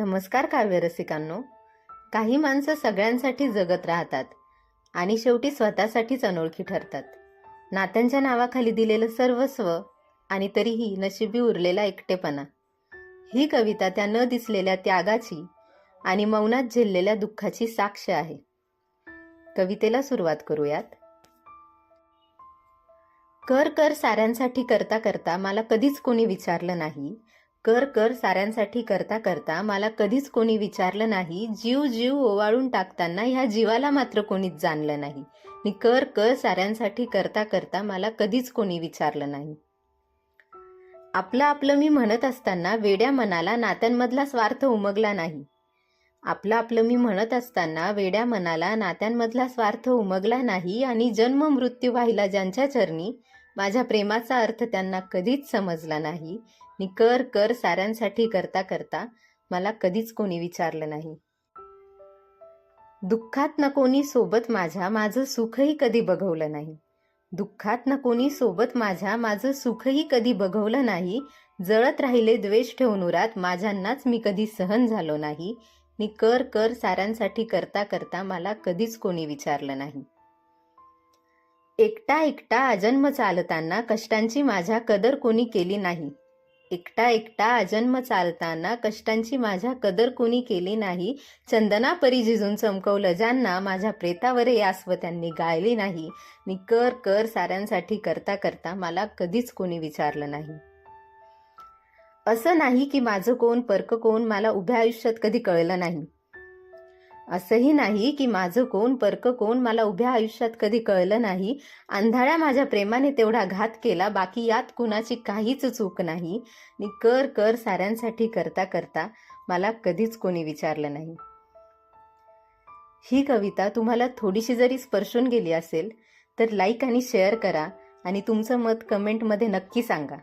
नमस्कार काव्यरसिकांनो काही माणसं सगळ्यांसाठी जगत राहतात आणि शेवटी स्वतःसाठीच अनोळखी ठरतात. नात्यांच्या नावाखाली दिलेलं सर्वस्व आणि तरीही नशिबी उरलेला एकटेपणा. ही कविता त्या न दिसलेल्या त्यागाची आणि मौनात झेललेल्या दुःखाची साक्ष आहे. कवितेला सुरुवात करूयात. कर कर साऱ्यांसाठी करता करता मला कधीच कोणी विचारलं नाही कर कर साऱ्यांसाठी करता करता मला कधीच कोणी विचारलं नाही. जीव जीव ओवाळून टाकताना ह्या जीवाला मात्र कोणीच जाणलं नाही. मी कर कर साऱ्यांसाठी करता करता मला कधीच कोणी विचारलं नाही. आपलं आपलं मी म्हणत असताना वेड्या मनाला नात्यांमधला स्वार्थ उमगला नाही. आपलं आपलं मी म्हणत असताना वेड्या मनाला नात्यांमधला स्वार्थ उमगला नाही आणि जन्म मृत्यू व्हायला ज्यांच्या चरणी माझ्या प्रेमाचा अर्थ त्यांना कधीच समजला नाही. मी कर कर साऱ्यांसाठी करता करता मला कधीच कोणी विचारलं नाही. दुःखात न कोणी सोबत माझ्या माझं सुखही कधी बघवलं नाही. दुःखात न कोणी सोबत माझ्या माझं सुखही कधी बघवलं नाही. जळत राहिले द्वेष ठेवून उरात माझ्यांनाच मी कधी सहन झालो नाही. मी कर कर साऱ्यांसाठी करता करता मला कधीच कोणी विचारलं नाही. एकटा एकटा अजन्म चालताना कष्टांची माझ्या कदर कोणी केली नाही. एकटा एकटा अजन्म चालताना कष्टांची माझ्या कदर कोणी केली नाही. चंदना परी झिजून चमकवलं ज्यांना माझ्या प्रेतावर यास्व त्यांनी गायली नाही. मी कर कर साऱ्यांसाठी करता करता मला कधीच कोणी विचारलं नाही. असं नाही की माझं कोण परक कोण मला उभ्या आयुष्यात कधी कळलं नाही. असंही नाही की माझं कोण परक कोण मला उभ्या आयुष्यात कधी कळलं नाही. अंधाळ्या माझ्या प्रेमाने तेवढा घात केला बाकी यात कुणाची काहीच चूक नाही. मी कर कर साऱ्यांसाठी करता करता मला कधीच कोणी विचारलं नाही. ही कविता तुम्हाला थोडीशी जरी स्पर्शून गेली असेल तर लाईक आणि शेअर करा आणि तुमचं मत कमेंटमध्ये नक्की सांगा.